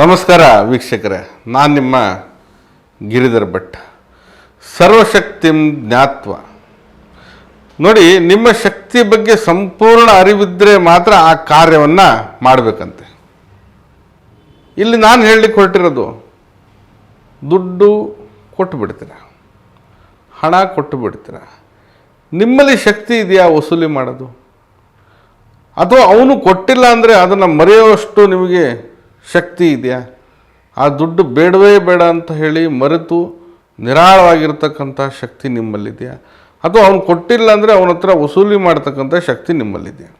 ನಮಸ್ಕಾರ ವೀಕ್ಷಕರೇ, ನಾನು ನಿಮ್ಮ ಗಿರಿಧರ್ ಭಟ್. ಸರ್ವಶಕ್ತಿ ಜ್ಞಾತ್ವ. ನೋಡಿ, ನಿಮ್ಮ ಶಕ್ತಿ ಬಗ್ಗೆ ಸಂಪೂರ್ಣ ಅರಿವಿದ್ದರೆ ಮಾತ್ರ ಆ ಕಾರ್ಯವನ್ನು ಮಾಡಬೇಕಂತೆ. ಇಲ್ಲಿ ನಾನು ಹೇಳಲಿಕ್ಕೆ ಹೊರಟಿರೋದು, ದುಡ್ಡು ಕೊಟ್ಟು ಬಿಡ್ತೀರ ಹಣ ಕೊಟ್ಟು ಬಿಡ್ತೀರ ನಿಮ್ಮಲ್ಲಿ ಶಕ್ತಿ ಇದೆಯಾ ವಸೂಲಿ ಮಾಡೋದು? ಅಥವಾ ಅವನು ಕೊಟ್ಟಿಲ್ಲ ಅಂದರೆ ಅದನ್ನು ಮರೆಯುವಷ್ಟು ನಿಮಗೆ ಶಕ್ತಿ ಇದೆಯಾ? ಆ ದುಡ್ಡು ಬೇಡವೇ ಬೇಡ ಅಂತ ಹೇಳಿ ಮರೆತು ನಿರಾಳವಾಗಿರ್ತಕ್ಕಂಥ ಶಕ್ತಿ ನಿಮ್ಮಲ್ಲಿದೆಯಾ? ಅಥವಾ ಅವನು ಕೊಟ್ಟಿಲ್ಲ ಅಂದರೆ ಅವನ ಹತ್ರ ವಸೂಲಿ ಮಾಡ್ತಕ್ಕಂಥ ಶಕ್ತಿ ನಿಮ್ಮಲ್ಲಿದೆಯಾ?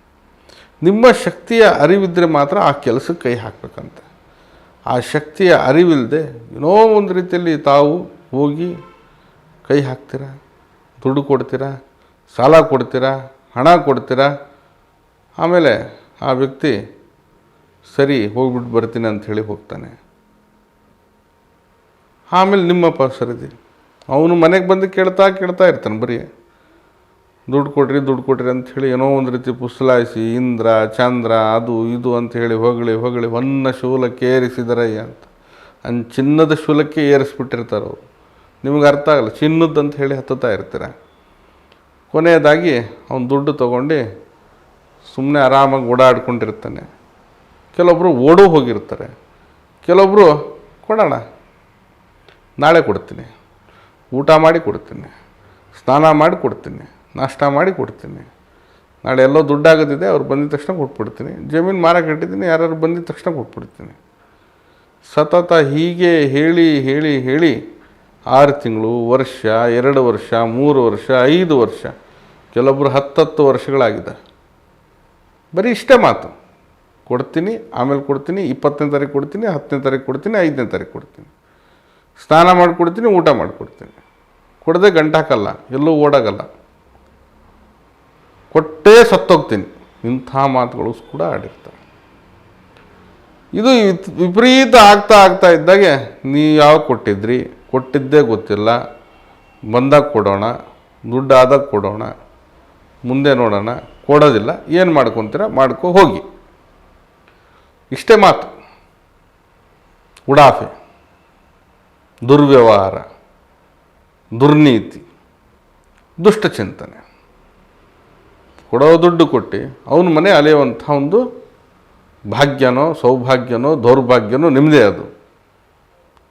ನಿಮ್ಮ ಶಕ್ತಿಯ ಅರಿವಿದ್ದರೆ ಮಾತ್ರ ಆ ಕೆಲಸಕ್ಕೆ ಕೈ ಹಾಕಬೇಕಂತೆ. ಆ ಶಕ್ತಿಯ ಅರಿವಿಲ್ಲದೆ ಏನೋ ಒಂದು ರೀತಿಯಲ್ಲಿ ತಾವು ಹೋಗಿ ಕೈ ಹಾಕ್ತೀರಾ? ದುಡ್ಡು ಕೊಡ್ತೀರಾ? ಸಾಲ ಕೊಡ್ತೀರಾ? ಹಣ ಕೊಡ್ತೀರಾ? ಆಮೇಲೆ ಆ ವ್ಯಕ್ತಿ ಸರಿ, ಹೋಗ್ಬಿಟ್ಟು ಬರ್ತೀನಿ ಅಂತ ಹೇಳಿ ಹೋಗ್ತಾನೆ. ಆಮೇಲೆ ನಿಮ್ಮಪ್ಪ ಸರಿದಿ ಅವನು ಮನೆಗೆ ಬಂದು ಕೇಳ್ತಾ ಕೇಳ್ತಾ ಇರ್ತಾನೆ ಬರೀ. ದುಡ್ಡು ಕೊಡ್ರಿ ದುಡ್ಡು ಕೊಡ್ರಿ ಅಂತ ಹೇಳಿ ಏನೋ ಒಂದು ರೀತಿ ಪುಸಲಾಯಿಸಿ, ಇಂದ್ರ, ಚಂದ್ರ, ಅದು, ಇದು ಅಂತ ಹೇಳಿ ಹೊಗಳಿ ಹೊಗಳಿ ಹೊನ್ನ ಶೂಲಕ್ಕೆ ಏರಿಸಿದರಯ್ಯ ಅಂತ. ಅನ್ ಚಿನ್ನದ ಶೂಲಕ್ಕೆ ಏರಿಸ್ಬಿಟ್ಟಿರ್ತಾರೆ ಅವರು. ನಿಮಗೆ ಅರ್ಥ ಆಗಲ್ಲ ಚಿನ್ನದ್ದು ಅಂತ ಹೇಳಿ ಹತ್ತುತ್ತಾ ಇರ್ತೀರ? ಕೊನೆಯದಾಗಿ ಅವನು ದುಡ್ಡು ತೊಗೊಂಡು ಸುಮ್ಮನೆ ಆರಾಮಾಗಿ ಓಡಾಡ್ಕೊಂಡಿರ್ತಾನೆ. ಕೆಲವೊಬ್ಬರು ಓಡೋ ಹೋಗಿರ್ತಾರೆ. ಕೆಲವೊಬ್ಬರು ಕೊಡೋಣ, ನಾಳೆ ಕೊಡ್ತೀನಿ. ಊಟ ಮಾಡಿ ಕೊಡ್ತೀನಿ. ಸ್ನಾನ ಮಾಡಿ ಕೊಡ್ತೀನಿ. ನಾಷ್ಟ ಮಾಡಿ ಕೊಡ್ತೀನಿ. ನಾಳೆ ಎಲ್ಲೋ ದುಡ್ಡಾಗೋದಿದೆ, ಅವ್ರು ಬಂದಿದ ತಕ್ಷಣ ಕೊಟ್ಬಿಡ್ತೀನಿ. ಜಮೀನು ಮಾರಕ್ಕೆ ಕಟ್ಟಿದ್ದೀನಿ ಯಾರು ಬಂದಿದ ತಕ್ಷಣ ಕೊಟ್ಬಿಡ್ತೀನಿ. ಸತತ ಹೀಗೆ ಹೇಳಿ ಹೇಳಿ ಹೇಳಿ ಆರು ತಿಂಗಳು, ವರ್ಷ, ಎರಡು ವರ್ಷ, ಮೂರು ವರ್ಷ, ಐದು ವರ್ಷ ಕೆಲವೊಬ್ಬರು ಹತ್ತತ್ತು ವರ್ಷಗಳಾಗಿದೆ. ಬರೀ ಇಷ್ಟೇ ಮಾತು. ಕೊಡ್ತೀನಿ, ಆಮೇಲೆ ಕೊಡ್ತೀನಿ, ಇಪ್ಪತ್ತನೇ ತಾರೀಕು ಕೊಡ್ತೀನಿ, ಹತ್ತನೇ ತಾರೀಕು ಕೊಡ್ತೀನಿ, ಐದನೇ ತಾರೀಕು ಕೊಡ್ತೀನಿ. ಸ್ನಾನ ಮಾಡಿಕೊಡ್ತೀನಿ, ಊಟ ಮಾಡಿಕೊಡ್ತೀನಿ. ಕೊಡದೆ ಗಂಟಾಕಲ್ಲ ಎಲ್ಲೂ ಓಡಾಗಲ್ಲ. ಕೊಟ್ಟೇ ಸತ್ತೋಗ್ತೀನಿ. ಇಂಥ ಮಾತುಗಳು ಕೂಡ ಆಡಿರ್ತಾರೆ. ಇದು ವಿಪರೀತ ಆಗ್ತಾ ಆಗ್ತಾ ಇದ್ದಾಗೆ, ನೀವು ಯಾವಾಗ ಕೊಟ್ಟಿದ್ರಿ? ಕೊಟ್ಟಿದ್ದೇ ಗೊತ್ತಿಲ್ಲ. ಬಂದಾಗ ಕೊಡೋಣ, ದುಡ್ಡು ಆದಾಗ ಕೊಡೋಣ, ಮುಂದೆ ನೋಡೋಣ, ಕೊಡೋದಿಲ್ಲ, ಏನು ಮಾಡ್ಕೊತೀರ, ಮಾಡ್ಕೊ ಹೋಗಿ. ಇಷ್ಟೇ ಮಾತು. ಉಡಾಫೆ, ದುರ್ವ್ಯವಹಾರ, ದುರ್ನೀತಿ ದುಷ್ಟಚಿಂತನೆ ಕೊಡೋ ದುಡ್ಡು ಕೊಟ್ಟು ಅವನ ಮನೆ ಅಲೆಯುವಂಥ ಒಂದು ಭಾಗ್ಯನೋ, ಸೌಭಾಗ್ಯನೋ, ದೌರ್ಭಾಗ್ಯನೋ ನಿಮ್ಮದೇ ಅದು.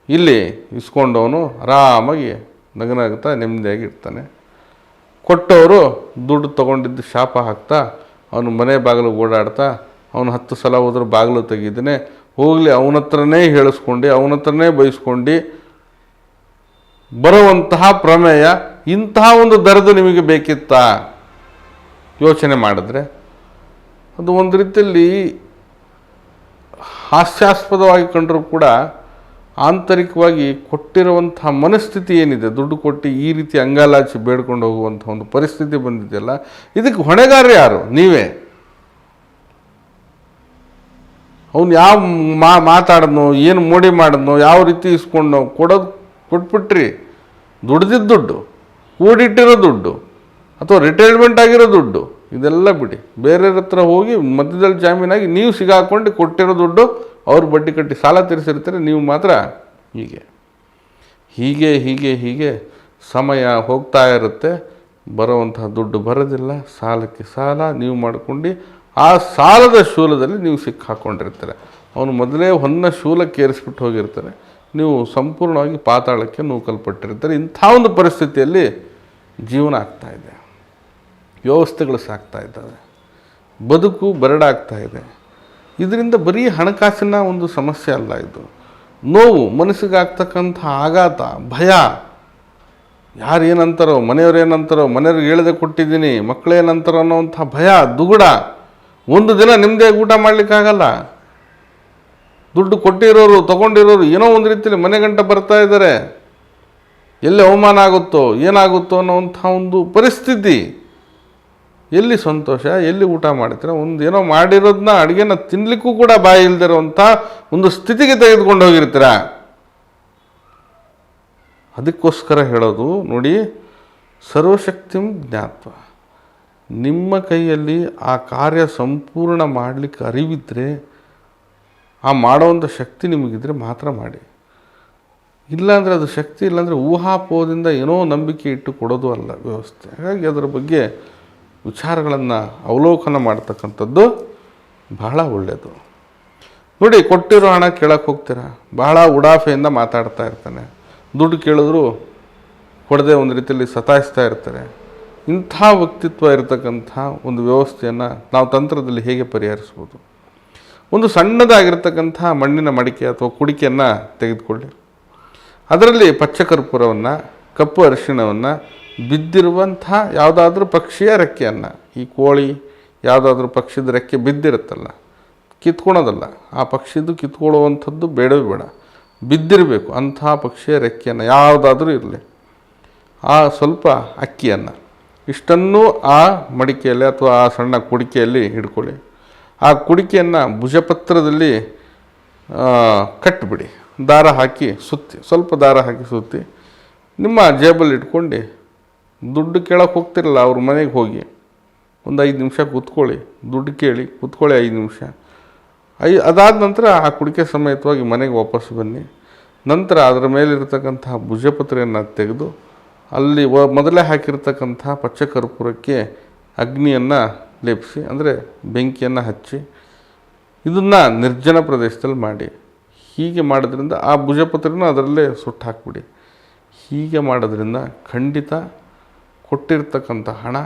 ಇಲ್ಲಿ ಇಸ್ಕೊಂಡವನು ಆರಾಮಾಗಿ ನಗನಾಗ್ತಾ ನೆಮ್ಮದಿಯಾಗಿ ಇರ್ತಾನೆ ಕೊಟ್ಟವರು ದುಡ್ಡು ತೊಗೊಂಡಿದ್ದು ಶಾಪ ಹಾಕ್ತಾ, ಅವನು ಮನೆ ಬಾಗಿಲು ಓಡಾಡ್ತಾ ಅವನು ಹತ್ತು ಸಲ ಹೋದ್ರೆ ಬಾಗಿಲು ತೆಗಿದ್ದಾನೆ ಹೋಗಲಿ, ಅವನ ಹತ್ರನೇ ಹೇಳಿಸ್ಕೊಂಡು, ಅವನ ಹತ್ರನೇ ಬಯಸ್ಕೊಂಡು ಬರುವಂತಹ ಪ್ರಮೇಯ ಇಂತಹ ಒಂದು ದರದು ನಿಮಗೆ ಬೇಕಿತ್ತಾ? ಯೋಚನೆ ಮಾಡಿದ್ರೆ ಅದು ಒಂದು ರೀತಿಯಲ್ಲಿ ಹಾಸ್ಯಾಸ್ಪದವಾಗಿ ಕಂಡರೂ ಕೂಡ ಆಂತರಿಕವಾಗಿ ಕೊಟ್ಟಿರುವಂತಹ ಮನಸ್ಥಿತಿ ಏನಿದೆ, ದುಡ್ಡು ಕೊಟ್ಟು ಈ ರೀತಿ ಅಂಗಾಲಾಚಿ ಬೇಡ್ಕೊಂಡು ಹೋಗುವಂಥ ಒಂದು ಪರಿಸ್ಥಿತಿ ಬಂದಿದೆಯಲ್ಲ, ಇದಕ್ಕೆ ಹೊಣೆಗಾರ ಯಾರು? ನೀವೇ. ಅವನು ಯಾವ ಮಾ, ಮಾತಾಡಿದ್ನೋ, ಏನು ಮೋಡಿ ಮಾಡಿದ್ನೋ, ಯಾವ ರೀತಿ ಇಸ್ಕೊಂಡು ಕೊಡೋದು ಕೊಟ್ಬಿಟ್ರಿ. ದುಡ್ದಿದ್ದ ದುಡ್ಡು, ಕೂಡಿಟ್ಟಿರೋ ದುಡ್ಡು, ಅಥವಾ ರಿಟೈರ್ಮೆಂಟ್ ಆಗಿರೋ ದುಡ್ಡು, ಇದೆಲ್ಲ ಬಿಡಿ. ಬೇರೆಯವ್ರ ಹತ್ರ ಹೋಗಿ ಮಧ್ಯದಲ್ಲಿ ಜಾಮೀನಾಗಿ ನೀವು ಸಿಗಾಕೊಂಡು ಕೊಟ್ಟಿರೋ ದುಡ್ಡು ಅವ್ರು ಬಡ್ಡಿ ಕಟ್ಟಿ ಸಾಲ ತೀರಿಸಿರ್ತಾರೆ, ನೀವು ಮಾತ್ರ ಹೀಗೆ. ಹೀಗೆ ಹೀಗೆ ಹೀಗೆ ಸಮಯ ಹೋಗ್ತಾ ಇರುತ್ತೆ. ಬರೋವಂತಹ ದುಡ್ಡು ಬರೋದಿಲ್ಲ, ಸಾಲಕ್ಕೆ ಸಾಲ, ನೀವು ಮಾಡ್ಕೊಂಡು ಆ ಸಾಲದ ಶೂಲದಲ್ಲಿ ನೀವು ಸಿಕ್ಕಾಕೊಂಡಿರ್ತಾರೆ. ಅವನು ಮೊದಲೇ ಹೊನ್ನ ಶೂಲಕ್ಕೆ ಏರಿಸ್ಬಿಟ್ಟು ಹೋಗಿರ್ತಾರೆ. ನೀವು ಸಂಪೂರ್ಣವಾಗಿ ಪಾತಾಳಕ್ಕೆ ನೂಕಲ್ಪಟ್ಟಿರ್ತಾರೆ. ಇಂಥ ಒಂದು ಪರಿಸ್ಥಿತಿಯಲ್ಲಿ ಜೀವನ ಆಗ್ತಾ ಇದೆ. ವ್ಯವಸ್ಥೆಗಳು ಸಾಕ್ತಾ ಇದ್ದಾವೆ. ಬದುಕು ಬರಡಾಗ್ತಾ ಇದೆ. ಇದರಿಂದ ಬರೀ ಹಣಕಾಸಿನ ಒಂದು ಸಮಸ್ಯೆ ಅಲ್ಲ ಇದು. ನೋವು ಮನಸ್ಸಿಗೆ ಆಗ್ತಕ್ಕಂಥ ಆಘಾತ, ಭಯ. ಯಾರು ಏನಂತಾರೋ, ಮನೆಯವ್ರು ಏನಂತಾರೋ, ಮನೆಯವ್ರಿಗೆ ಹೇಳದೆ ಕೊಟ್ಟಿದ್ದೀನಿ ಮಕ್ಕಳೇನಂತಾರೋ ಅನ್ನೋವಂಥ ಭಯ, ದುಗುಡ. ಒಂದು ದಿನ ನಿಮ್ಮದೇ ಊಟ ಮಾಡಲಿಕ್ಕಾಗಲ್ಲ. ದುಡ್ಡು ಕೊಟ್ಟಿರೋರು, ತಗೊಂಡಿರೋರು ಏನೋ ಒಂದು ರೀತಿಯಲ್ಲಿ ಮನೆ ಗಂಟ ಬರ್ತಾ ಇದ್ದಾರೆ. ಎಲ್ಲಿ ಅವಮಾನ ಆಗುತ್ತೋ, ಏನಾಗುತ್ತೋ ಅನ್ನೋವಂಥ ಒಂದು ಪರಿಸ್ಥಿತಿ. ಎಲ್ಲಿ ಸಂತೋಷ, ಎಲ್ಲಿ ಊಟ ಮಾಡ್ತೀರ? ಒಂದು ಏನೋ ಮಾಡಿರೋದನ್ನ ಅಡುಗೆನ ತಿನ್ನಲಿಕ್ಕೂ ಕೂಡ ಬಾಯಿ ಇಲ್ದಿರೋಂಥ ಒಂದು ಸ್ಥಿತಿಗೆ ತೆಗೆದುಕೊಂಡು ಹೋಗಿರ್ತೀರ? ಅದಕ್ಕೋಸ್ಕರ ಹೇಳೋದು, ನೋಡಿ, ಸರ್ವಶಕ್ತಿಂ ಜ್ಞಾತ್ವ. ನಿಮ್ಮ ಕೈಯಲ್ಲಿ ಆ ಕಾರ್ಯ ಸಂಪೂರ್ಣ ಮಾಡಲಿಕ್ಕೆ ಅರಿವಿದ್ದರೆ ಆ ಮಾಡೋವಂಥ ಶಕ್ತಿ ನಿಮಗಿದ್ರೆ ಮಾತ್ರ ಮಾಡಿ. ಇಲ್ಲಾಂದರೆ ಅದು ಶಕ್ತಿ ಇಲ್ಲಾಂದರೆ ಊಹಾಪೋಹದಿಂದ ಏನೋ ನಂಬಿಕೆ ಇಟ್ಟು ಕೊಡೋದು ಅಲ್ಲ ವ್ಯವಸ್ಥೆ. ಹಾಗಾಗಿ ಅದರ ಬಗ್ಗೆ ವಿಚಾರಗಳನ್ನು ಅವಲೋಕನ ಮಾಡ್ತಕ್ಕಂಥದ್ದು ಬಹಳ ಒಳ್ಳೆಯದು. ನೋಡಿ, ಕೊಟ್ಟಿರೋ ಹಣ ಕೇಳಕ್ಕೆ ಹೋಗ್ತೀರಾ? ಬಹಳ ಉಡಾಫೆಯಿಂದ ಮಾತಾಡ್ತಾ ಇರ್ತಾನೆ. ದುಡ್ಡು ಕೇಳಿದ್ರು ಕೊಡದೆ ಒಂದು ರೀತಿಯಲ್ಲಿ ಸತಾಯಿಸ್ತಾ ಇರ್ತಾರೆ. ಇಂಥ ವ್ಯಕ್ತಿತ್ವ ಇರತಕ್ಕಂಥ ಒಂದು ವ್ಯವಸ್ಥೆಯನ್ನು ನಾವು ತಂತ್ರದಲ್ಲಿ ಹೇಗೆ ಪರಿಹರಿಸ್ಬೋದು? ಒಂದು ಸಣ್ಣದಾಗಿರ್ತಕ್ಕಂಥ ಮಣ್ಣಿನ ಮಡಿಕೆ ಅಥವಾ ಕುಡಿಕೆಯನ್ನು ತೆಗೆದುಕೊಳ್ಳಿ. ಅದರಲ್ಲಿ ಪಚ್ಚಕರ್ಪೂರವನ್ನು, ಕಪ್ಪು ಅರಿಶಿಣವನ್ನು, ಬಿದ್ದಿರುವಂಥ ಯಾವುದಾದ್ರೂ ಪಕ್ಷಿಯ ರೆಕ್ಕೆಯನ್ನು, ಈ ಕೋಳಿ ಯಾವುದಾದ್ರೂ ಪಕ್ಷಿದ ರೆಕ್ಕೆ ಬಿದ್ದಿರುತ್ತಲ್ಲ, ಕಿತ್ಕೊಳೋದಲ್ಲ, ಆ ಪಕ್ಷಿದು ಕಿತ್ಕೊಳ್ಳುವಂಥದ್ದು ಬೇಡವೇ ಬೇಡ. ಬಿದ್ದಿರಬೇಕು ಅಂಥ ಪಕ್ಷಿಯ ರೆಕ್ಕೆಯನ್ನು ಯಾವುದಾದ್ರೂ ಇರಲಿ. ಆ ಸ್ವಲ್ಪ ಅಕ್ಕಿಯನ್ನು ಇಷ್ಟನ್ನೂ ಆ ಮಡಿಕೆಯಲ್ಲಿ ಅಥವಾ ಆ ಸಣ್ಣ ಕುಡಿಕೆಯಲ್ಲಿ ಹಿಡ್ಕೊಳ್ಳಿ. ಆ ಕುಡಿಕೆಯನ್ನು ಭುಜಪತ್ರದಲ್ಲಿ ಕಟ್ಟಿಬಿಡಿ ದಾರ ಹಾಕಿ ಸುತ್ತಿ, ಸ್ವಲ್ಪ ದಾರ ಹಾಕಿ ಸುತ್ತಿ, ನಿಮ್ಮ ಜೇಬಲ್ಲಿ ಇಟ್ಕೊಂಡು ದುಡ್ಡು ಕೇಳೋಕೆ ಹೋಗ್ತಿರಲ್ಲ, ಅವ್ರ ಮನೆಗೆ ಹೋಗಿ. ಒಂದು ಐದು ನಿಮಿಷ ಕೂತ್ಕೊಳ್ಳಿ. ದುಡ್ಡು ಕೇಳಿ, ಕೂತ್ಕೊಳ್ಳಿ ಐದು ನಿಮಿಷ. ಐ, ಅದಾದ ನಂತರ ಆ ಕುಡಿಕೆ ಸಮೇತವಾಗಿ ಮನೆಗೆ ವಾಪಸ್ ಬನ್ನಿ. ನಂತರ ಅದರ ಮೇಲಿರ್ತಕ್ಕಂತಹ ಭುಜಪತ್ರೆಯನ್ನು ತೆಗೆದು ಅಲ್ಲಿ ವ, ಮೊದಲೇ ಹಾಕಿರ್ತಕ್ಕಂಥ ಪಚ್ಚಕರ್ಪೂರಕ್ಕೆ ಅಗ್ನಿಯನ್ನು ಲೇಪಿಸಿ, ಅಂದರೆ ಬೆಂಕಿಯನ್ನು ಹಚ್ಚಿ ಇದನ್ನು ನಿರ್ಜನ ಪ್ರದೇಶದಲ್ಲಿ ಮಾಡಿ. ಹೀಗೆ ಮಾಡೋದ್ರಿಂದ ಆ ಭುಜಪತ್ರನೂ ಅದರಲ್ಲೇ ಸುಟ್ಟು ಹಾಕ್ಬಿಡಿ ಹೀಗೆ ಮಾಡೋದ್ರಿಂದ ಖಂಡಿತ ಕೊಟ್ಟಿರ್ತಕ್ಕಂಥ ಹಣ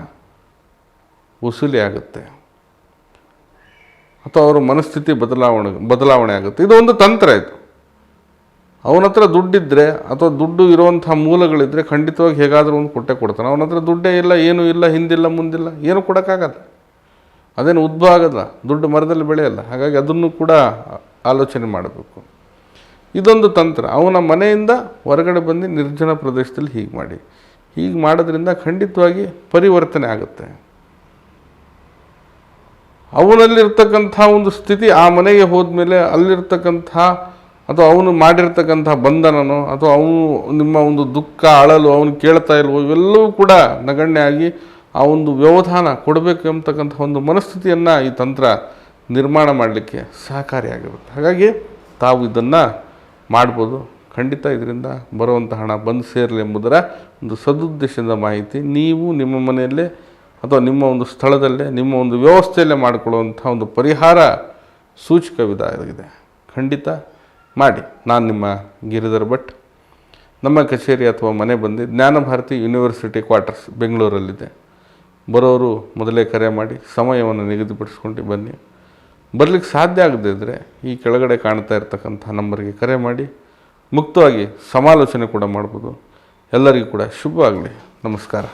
ವಸೂಲಿ ಆಗುತ್ತೆ. ಅಥವಾ ಅವರ ಮನಸ್ಥಿತಿ ಬದಲಾವಣೆ ಬದಲಾವಣೆ ಆಗುತ್ತೆ. ಇದು ಒಂದು ತಂತ್ರ ಇದು. ಅವನ ಹತ್ರ ದುಡ್ಡಿದ್ದರೆ ಅಥವಾ ದುಡ್ಡು ಇರುವಂಥ ಮೂಲಗಳಿದ್ದರೆ ಖಂಡಿತವಾಗಿ ಹೇಗಾದರೂ ಒಂದು ಕೊಟ್ಟೆ ಕೊಡ್ತಾನೆ. ಅವನ ಹತ್ರ ದುಡ್ಡೇ ಇಲ್ಲ, ಏನೂ ಇಲ್ಲ, ಹಿಂದಿಲ್ಲ, ಮುಂದಿಲ್ಲ, ಏನು ಕೊಡೋಕ್ಕಾಗಲ್ಲ. ಅದೇನು ಉದ್ಭವ ಆಗಲ್ಲ, ದುಡ್ಡು ಮರದಲ್ಲಿ ಬೆಳೆಯಲ್ಲ. ಹಾಗಾಗಿ ಅದನ್ನು ಕೂಡ ಆಲೋಚನೆ ಮಾಡಬೇಕು. ಇದೊಂದು ತಂತ್ರ. ಅವನ ಮನೆಯಿಂದ ಹೊರಗಡೆ ಬಂದು ನಿರ್ಜನ ಪ್ರದೇಶದಲ್ಲಿ ಹೀಗೆ ಮಾಡಿ. ಹೀಗೆ ಮಾಡೋದ್ರಿಂದ ಖಂಡಿತವಾಗಿ ಪರಿವರ್ತನೆ ಆಗುತ್ತೆ. ಅವನಲ್ಲಿರ್ತಕ್ಕಂಥ ಒಂದು ಸ್ಥಿತಿ ಆ ಮನೆಗೆ ಹೋದ್ಮೇಲೆ ಅಲ್ಲಿರ್ತಕ್ಕಂಥ ಅಥವಾ ಅವನು ಮಾಡಿರ್ತಕ್ಕಂಥ ಬಂಧನನೋ ಅಥವಾ ಅವನು ನಿಮ್ಮ ಒಂದು ದುಃಖ, ಅಳಲು ಅವನು ಕೇಳ್ತಾ ಇಲ್ವೋ, ಇವೆಲ್ಲವೂ ಕೂಡ ನಗಣ್ಯ ಆಗಿ ಆ ಒಂದು ವ್ಯವಧಾನ ಕೊಡಬೇಕು ಎಂಬತಕ್ಕಂಥ ಒಂದು ಮನಸ್ಥಿತಿಯನ್ನು ಈ ತಂತ್ರ ನಿರ್ಮಾಣ ಮಾಡಲಿಕ್ಕೆ ಸಹಕಾರಿಯಾಗಿರುತ್ತೆ ಹಾಗಾಗಿ ತಾವು ಇದನ್ನು ಮಾಡ್ಬೋದು. ಖಂಡಿತ ಇದರಿಂದ ಬರುವಂಥ ಹಣ ಬಂದು ಸೇರಲಿ ಎಂಬುದರ ಒಂದು ಸದುದ್ದೇಶದ ಮಾಹಿತಿ ನೀವು ನಿಮ್ಮ ಮನೆಯಲ್ಲೇ ಅಥವಾ ನಿಮ್ಮ ಒಂದು ಸ್ಥಳದಲ್ಲೇ, ನಿಮ್ಮ ಒಂದು ವ್ಯವಸ್ಥೆಯಲ್ಲೇ ಮಾಡಿಕೊಳ್ಳುವಂಥ ಒಂದು ಪರಿಹಾರ ಸೂಚಕ ವಿಧ ಇದೆ ಖಂಡಿತ ಮಾಡಿ. ನಾನು ನಿಮ್ಮ ಗಿರಿಧರ್ ಭಟ್. ನಮ್ಮ ಕಚೇರಿ ಅಥವಾ ಮನೆ ಬಂದು ಜ್ಞಾನಭಾರತಿ ಯೂನಿವರ್ಸಿಟಿ ಕ್ವಾರ್ಟರ್ಸ್ ಬೆಂಗಳೂರಲ್ಲಿದೆ. ಬರೋರು ಮೊದಲೇ ಕರೆ ಮಾಡಿ ಸಮಯವನ್ನು ನಿಗದಿಪಡಿಸ್ಕೊಂಡು ಬನ್ನಿ. ಬರಲಿಕ್ಕೆ ಸಾಧ್ಯ ಆಗದೇ ಇದ್ದರೆ ಈ ಕೆಳಗಡೆ ಕಾಣ್ತಾ ಇರ್ತಕ್ಕಂಥ ನಂಬರ್ಗೆ ಕರೆ ಮಾಡಿ. ಮುಕ್ತವಾಗಿ ಸಮಾಲೋಚನೆ ಕೂಡ ಮಾಡ್ಬೋದು. ಎಲ್ಲರಿಗೂ ಕೂಡ ಶುಭವಾಗಲಿ. ನಮಸ್ಕಾರ.